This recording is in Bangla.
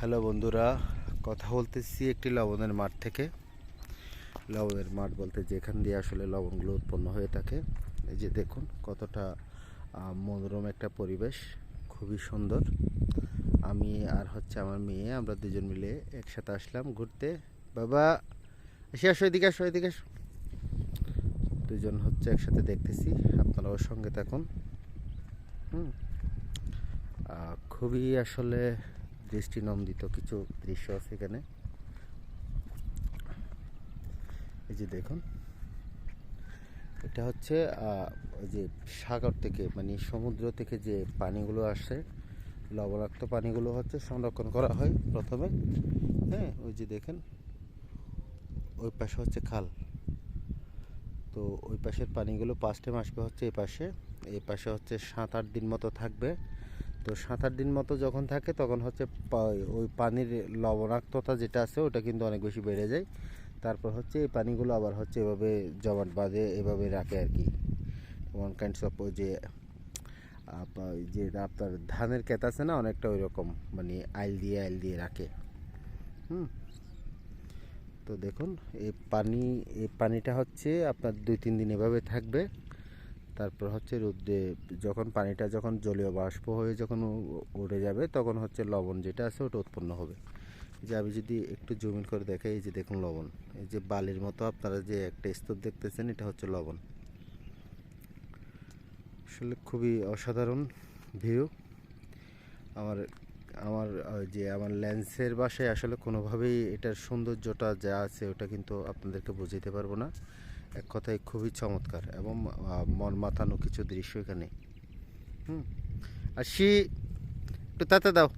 হ্যালো বন্ধুরা, কথা বলতেছি একটি লবণের মাঠ থেকে। লবণের মাঠ বলতে যেখান দিয়ে আসলে লবণগুলো উৎপন্ন হয়ে থাকে। এই যে দেখুন কতটা মনোরম একটা পরিবেশ, খুবই সুন্দর। আমি আর হচ্ছে আমার মেয়ে, আমরা দুজন মিলে একসাথে আসলাম ঘুরতে। বাবা, এসে আসো, এদিকে আসো এদিকে আসো। দুজন হচ্ছে একসাথে দেখতেছি, আপনারাও সঙ্গে থাকুন। হুম খুবই আসলে দৃষ্টিনন্দিত কিছু দৃশ্য আছে এখানে। এই যে দেখুন, এটা হচ্ছে যে সাগর থেকে মানে সমুদ্র থেকে যে পানিগুলো আসে, লবণাক্ত পানিগুলো হচ্ছে সংরক্ষণ করা হয় প্রথমে। হ্যাঁ ওই যে দেখেন, ওই পাশে হচ্ছে খাল। তো ওই পাশের পানিগুলো পাঁচ টাইম আসবে হচ্ছে এই পাশে এই পাশে হচ্ছে সাত আট দিন মতো থাকবে। তো সাত আট দিন মতো যখন থাকে তখন হচ্ছে ওই পানির লবণাক্ততা যেটা আছে ওটা কিন্তু অনেক বেশি বেড়ে যায়। তারপর হচ্ছে এই পানিগুলো আবার হচ্ছে এভাবে জমাট বাঁধে, এভাবে রাখে আর কি। ওয়ান কাইন্ডস অফ যে যে আপনার ধানের ক্ষেত আছে না, অনেকটা ওই রকম মানে আইল দিয়ে আইল দিয়ে রাখে। হুম। তো দেখুন, এই পানি, এই পানিটা হচ্ছে আপনার দুই তিন দিন এভাবে থাকবে। তারপর হচ্ছে রোদে যখন পানিটা যখন জলীয় বাষ্প হয়ে যখন উড়ে যাবে, তখন হচ্ছে লবণ যেটা আছে ওটা উৎপন্ন হবে। যে আমি যদি একটু জমিন করে দেখাই, এই যে দেখুন লবণ। এই যে বালির মতো আপনারা যে একটা স্তূপ দেখতেছেন, এটা হচ্ছে লবণ। আসলে খুবই অসাধারণ ভিউ আমার আমার যে আমার লেন্সের বাসায় আসলে কোনোভাবেই এটার সৌন্দর্যটা যা আছে, ওটা কিন্তু আপনাদেরকে বুঝাইতে পারব না। এক কথায় খুবই চমৎকার এবং মন মাতানো কিছু দৃশ্য এখানে। হুম? আর সে একটু তাতে দাও।